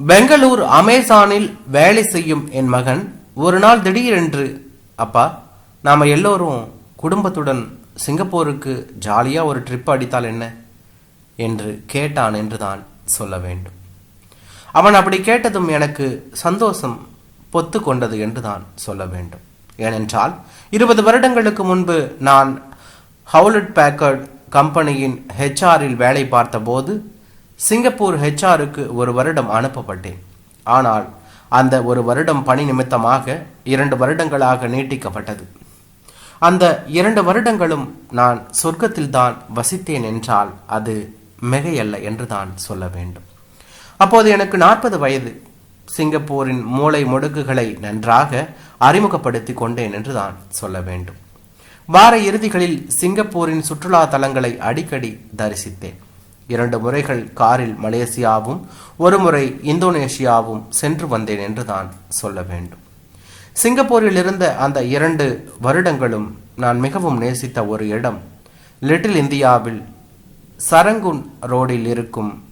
பெங்களூர் அமேசானில் வேலை செய்யும் என் மகன் ஒரு நாள் திடீரென்று அப்பா நாம் எல்லோரும் குடும்பத்துடன் சிங்கப்பூருக்கு ஜாலியாக ஒரு ட்ரிப் அடித்தால் என்ன? என்று கேட்டான் என்று தான் சொல்ல வேண்டும். அவன் அப்படி கேட்டதும் எனக்கு சந்தோஷம் பொத்து கொண்டது என்று தான் சொல்ல வேண்டும். ஏனென்றால் இருபது வருடங்களுக்கு முன்பு நான் ஹவுலட் பேக்கர்ட் கம்பெனியின் ஹெச்ஆரில் வேலை பார்த்தபோது சிங்கப்பூர் ஹெச்ஆருக்கு ஒரு வருடம் அனுப்பப்பட்டேன். ஆனால் அந்த ஒரு வருடம் பணி நிமித்தமாக இரண்டு வருடங்களாக நீட்டிக்கப்பட்டது. அந்த இரண்டு வருடங்களும் நான் சொர்க்கத்தில்தான் வசித்தேன் என்றால் அது மிகையல்ல என்று தான் சொல்ல வேண்டும். அப்போது எனக்கு நாற்பது வயது. சிங்கப்பூரின் மூளை முடுக்குகளை நன்றாக அறிமுகப்படுத்தி கொண்டேன் என்று தான் சொல்ல வேண்டும். வார இறுதிகளில் சிங்கப்பூரின் சுற்றுலா தலங்களை அடிக்கடி தரிசித்தேன். இரண்டு முறைகள் காரில் மலேசியாவும் ஒரு முறை இந்தோனேஷியாவும் சென்று வந்தேன் என்று தான் சொல்ல வேண்டும். சிங்கப்பூரில் இருந்த அந்த இரண்டு வருடங்களும் நான் மிகவும் நேசித்த ஒரு இடம் லிட்டில் இந்தியாவில் சரங்குன் ரோடில் இருக்கும்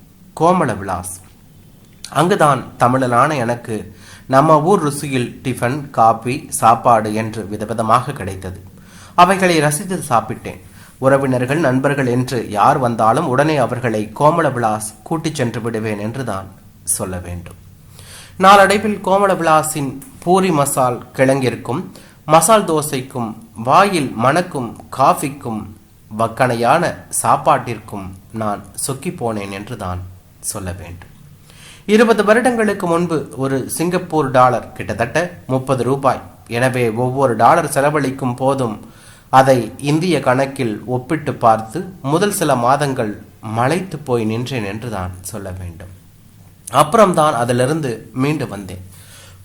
கோமல விலாஸ். அங்குதான் தமிழனான எனக்கு நம்ம ஊர் ருசியில் டிஃபன் காபி சாப்பாடு என்று விதவிதமாக கிடைத்தது. அவைகளை ரசித்து சாப்பிட்டேன். உறவினர்கள் நண்பர்கள் என்று யார் வந்தாலும் உடனே அவர்களை கோமள விலாஸ் கூட்டிச் சென்று விடுவேன் என்று தான் சொல்ல வேண்டும். நாளடைவில் கோமள விலாசின் பூரி மசால் கிழங்கிற்கும் மசால் தோசைக்கும் வாயில் மணக்கும் காஃபிக்கும் வக்கனையான சாப்பாட்டிற்கும் நான் சொக்கி போனேன் என்று தான் சொல்ல வேண்டும். இருபது வருடங்களுக்கு முன்பு ஒரு சிங்கப்பூர் டாலர் கிட்டத்தட்ட முப்பது ரூபாய். எனவே ஒவ்வொரு டாலர் செலவழிக்கும் போதும் அதை இந்திய கணக்கில் ஒப்பிட்டு பார்த்து முதல் சில மாதங்கள் மலைத்து போய் நின்றேன் என்று தான் சொல்ல வேண்டும். அப்புறம்தான் அதிலிருந்து மீண்டு வந்தேன்.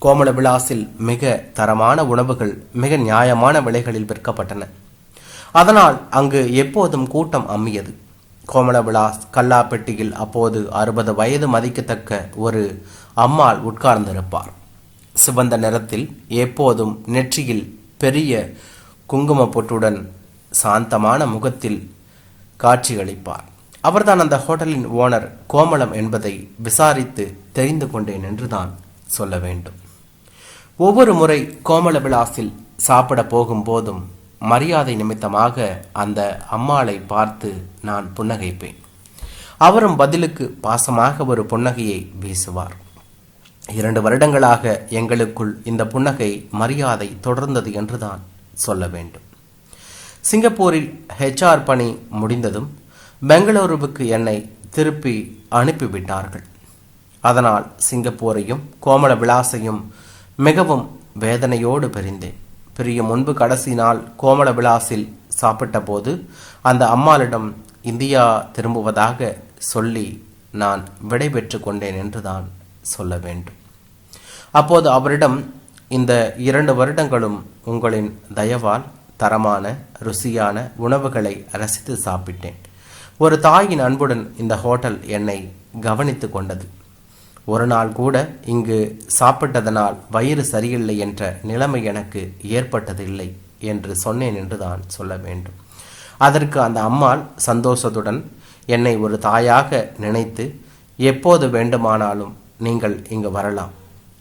கோமள விலாசில் மிக தரமான உணவுகள் மிக நியாயமான விலைகளில் விற்கப்பட்டன. அதனால் அங்கு எப்போதும் கூட்டம் அம்மியது. கோமள விலாஸ் கல்லாப்பெட்டியில் அப்போது அறுபது வயது மதிக்கத்தக்க ஒரு அம்மாள் உட்கார்ந்திருப்பார். சிவந்த நிறத்தில் எப்போதும் நெற்றியில் பெரிய குங்கும பொட்டுடன் சாந்தமான முகத்தில் காட்சியளிப்பார். அவர்தான் அந்த ஹோட்டலின் ஓனர் கோமளம் என்பதை விசாரித்து தெரிந்து கொண்டேன் என்று தான் சொல்ல வேண்டும். ஒவ்வொரு முறை கோமல விலாசில் சாப்பிட போகும்போதும் மரியாதை நிமித்தமாக அந்த அம்மாளை பார்த்து நான் புன்னகைப்பேன். அவரும் பதிலுக்கு பாசமாக ஒரு புன்னகையை வீசுவார். இரண்டு வருடங்களாக எங்களுக்குள் இந்த புன்னகை மரியாதை தொடர்ந்தது என்றுதான் சொல்ல வேண்டும். சிங்கப்பூரில் ஹெச்ஆர் பணி முடிந்ததும் பெங்களூருவுக்கு என்னை திருப்பி அனுப்பிவிட்டார்கள். அதனால் சிங்கப்பூரையும் கோமல விலாசையும் மிகவும் வேதனையோடு பிரிந்தேன். பிரிய முன்பு கடைசி நாள் கோமல விலாசில் சாப்பிட்ட போது அந்த அம்மாளிடம் இந்தியா திரும்புவதாக சொல்லி நான் விடைபெற்று கொண்டேன் என்று தான் சொல்ல வேண்டும். அப்போது அவரிடம் இந்த இரண்டு வருடங்களும் உங்களின் தயவால் தரமான ருசியான உணவுகளை ரசித்து சாப்பிட்டேன். ஒரு தாயின் அன்புடன் இந்த ஹோட்டல் என்னை கவனித்து கொண்டது. ஒரு நாள் கூட இங்கு சாப்பிட்டதனால் வயிறு சரியில்லை என்ற நிலைமை எனக்கு ஏற்பட்டதில்லை என்று சொன்னேன் என்று தான் சொல்ல வேண்டும். அதற்கு அந்த அம்மாள் சந்தோஷத்துடன் என்னை ஒரு தாயாக நினைத்து எப்போது வேண்டுமானாலும் நீங்கள் இங்கு வரலாம்.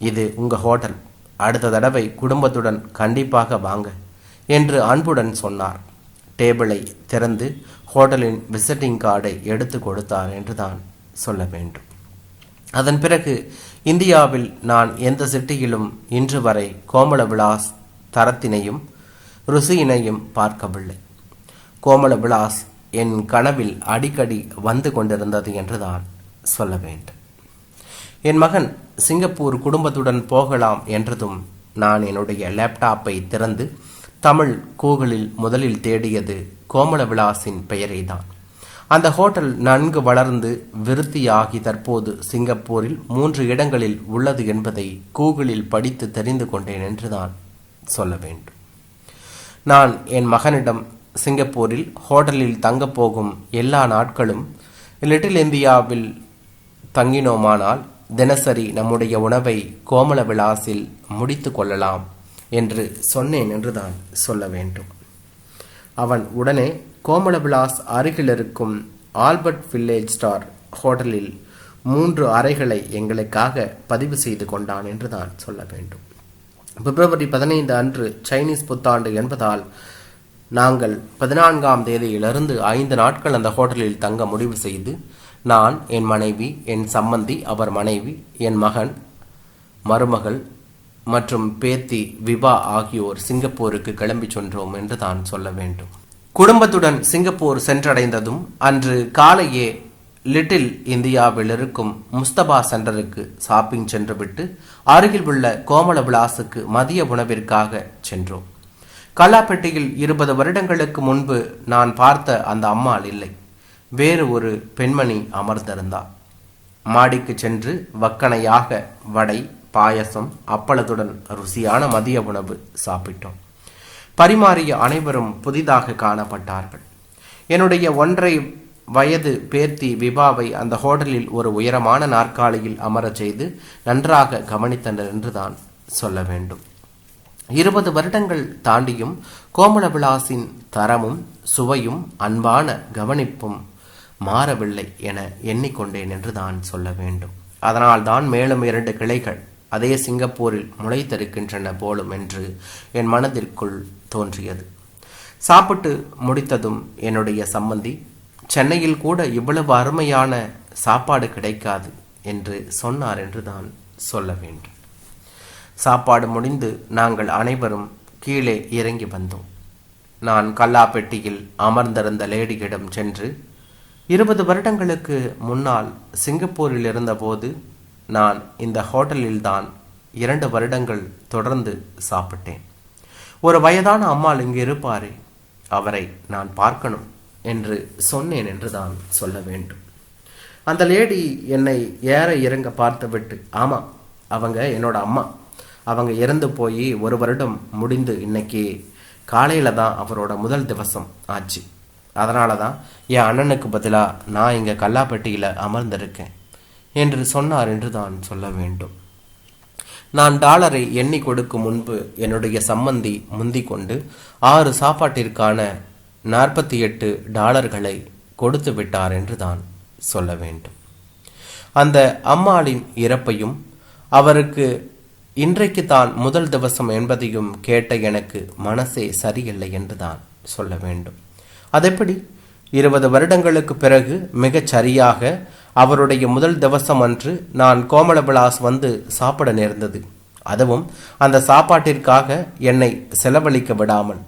இது உங்கள் ஹோட்டல். அடுத்த தடவை குடும்பத்துடன் கண்டிப்பாக வாங்க என்று அன்புடன் சொன்னார். டேபிளை திறந்து ஹோட்டலின் விசிட்டிங் கார்டை எடுத்து கொடுத்தார் என்று தான் சொல்ல வேண்டும். அதன் பிறகு இந்தியாவில் நான் எந்த சிட்டியிலும் இன்று வரை கோமள விலாஸ் தரத்தினையும் ருசியினையும் பார்க்கவில்லை. கோமள விலாஸ் என் கனவில் அடிக்கடி வந்து கொண்டிருந்தது என்றுதான் சொல்ல வேண்டும். என் மகன் சிங்கப்பூர் குடும்பத்துடன் போகலாம் என்றதும் நான் என்னுடைய லேப்டாப்பை திறந்து தமிழ் கூகுளில் முதலில் தேடியது கோமள விலாசின் பெயரை தான் அந்த ஹோட்டல் நன்கு வளர்ந்து விருத்தியாகி தற்போது சிங்கப்பூரில் மூன்று இடங்களில் உள்ளது என்பதை கூகுளில் படித்து தெரிந்து கொண்டேன் என்றுதான் சொல்ல வேண்டும். நான் என் மகனிடம் சிங்கப்பூரில் ஹோட்டலில் தங்கப் போகும் எல்லா நாட்களும் லிட்டில் இந்தியாவில் தங்கினோமானால் தினசரி நம்முடைய உணவை கோமல விலாசில் முடித்து கொள்ளலாம் என்று சொன்னேன் என்றுதான் சொல்ல வேண்டும். அவன் உடனே கோமலவிலாஸ் அருகில் இருக்கும் ஆல்பர்ட் வில்லேஜ் ஸ்டார் ஹோட்டலில் மூன்று அறைகளை எங்களுக்காக பதிவு செய்து கொண்டான் என்று தான் சொல்ல வேண்டும். பிப்ரவரி பதினைந்து அன்று சைனீஸ் புத்தாண்டு என்பதால் நாங்கள் பதினான்காம் தேதியிலிருந்து ஐந்து நாட்கள் அந்த ஹோட்டலில் தங்க முடிவு செய்து நான் என் மனைவி என் சம்மந்தி அவர் மனைவி என் மகன் மருமகள் மற்றும் பேத்தி விபா ஆகியோர் சிங்கப்பூருக்கு கிளம்பி சென்றோம் என்று தான் சொல்ல வேண்டும். குடும்பத்துடன் சிங்கப்பூர் சென்றடைந்ததும் அன்று காலையே லிட்டில் இந்தியாவில் இருக்கும் முஸ்தபா சென்டருக்கு ஷாப்பிங் சென்றுவிட்டு அருகில் உள்ள கோமல விலாசுக்கு மதிய உணவிற்காக சென்றோம். கல்லாப்பெட்டியில் இருபது வருடங்களுக்கு முன்பு நான் பார்த்த அந்த அம்மாள் இல்லை. வேறு ஒரு பெண்மணி அமர்ந்திருந்தா. மாடிக்கு சென்று வக்கனையாக வடை பாயசம் அப்பளத்துடன் ருசியான மதிய உணவு சாப்பிட்டோம். பரிமாறிய அனைவரும் புதிதாக காணப்பட்டார்கள். என்னுடைய ஒன்றை வயது பேர்த்தி விபாவை அந்த ஹோட்டலில் ஒரு உயரமான நாற்காலியில் அமரச் செய்து நன்றாக கவனித்தனர் என்றுதான் சொல்ல வேண்டும். இருபது வருடங்கள் தாண்டியும் கோமல விலாசின் தரமும் சுவையும் அன்பான கவனிப்பும் மாறவில்லை என எண்ணிக்கொண்டேன் என்று தான் சொல்ல வேண்டும். அதனால் தான் மேலும் இரண்டு கிளைகள் அதே சிங்கப்பூரில் முளைத்திருக்கின்றன போலும் என்று என் மனதிற்குள் தோன்றியது. சாப்பிட்டு முடித்ததும் என்னுடைய சம்மந்தி சென்னையில் கூட இவ்வளவு அருமையான சாப்பாடு கிடைக்காது என்று சொன்னார் என்று தான் சொல்ல வேண்டும். சாப்பாடு முடிந்து நாங்கள் அனைவரும் கீழே இறங்கி வந்தோம். நான் கல்லாப்பெட்டியில் அமர்ந்திருந்த லேடியிடம் சென்று இருபது வருடங்களுக்கு முன்னால் சிங்கப்பூரில் இருந்தபோது நான் இந்த ஹோட்டலில்தான் இரண்டு வருடங்கள் தொடர்ந்து சாப்பிட்டேன். ஒரு வயதான அம்மாள் இங்கு இருப்பாரே அவரை நான் பார்க்கணும் என்று சொன்னேன் என்று தான் சொல்ல வேண்டும். அந்த லேடி என்னை ஏற இறங்க பார்த்துவிட்டு ஆமாம் அவங்க என்னோட அம்மா. அவங்க இறந்து போய் ஒரு வருடம் முடிந்து இன்னைக்கு காலையில் தான் அவரோட முதல் திவசம் ஆச்சு. அதனால தான் என் அண்ணனுக்கு பதிலாக நான் இங்கே கல்லாப்பட்டியில் அமர்ந்திருக்கேன் என்று சொன்னார் என்று தான் சொல்ல வேண்டும். நான் டாலரை எண்ணி கொடுக்கும் முன்பு என்னுடைய சம்மந்தி முந்தி கொண்டு ஆறு சாப்பாட்டிற்கான நாற்பத்தி எட்டு டாலர்களை கொடுத்து விட்டார் என்று தான் சொல்ல வேண்டும். அந்த அம்மாளின் இறப்பையும் அவருக்கு இன்றைக்கு தான் முதல் திவசம் என்பதையும் கேட்ட எனக்கு மனசே சரியில்லை என்று தான் சொல்ல வேண்டும். அதெப்படி? இருபது வருடங்களுக்கு பிறகு மிகச் சரியாக அவருடைய முதல் திவசம் அன்று நான் கோமலபிலாஸ் வந்து சாப்பிட நேர்ந்தது. அதுவும் அந்த சாப்பாட்டிற்காக என்னை செலவழிக்க விடாமல்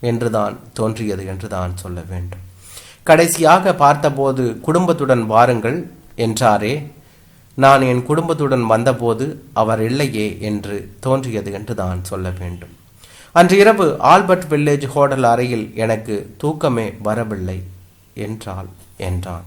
என்றுதான் தோன்றியது என்று தான் சொல்ல வேண்டும். கடைசியாக பார்த்தபோது குடும்பத்துடன் வாருங்கள் என்றாரே நான் என் குடும்பத்துடன் வந்தபோது அவர் இல்லையே என்று தோன்றியது என்று தான் சொல்ல வேண்டும். அன்று இரவு ஆல்பர்ட் வில்லேஜ் ஹோட்டல் அறையில் எனக்கு தூக்கமே வரவில்லை என்றாள் என்றான்.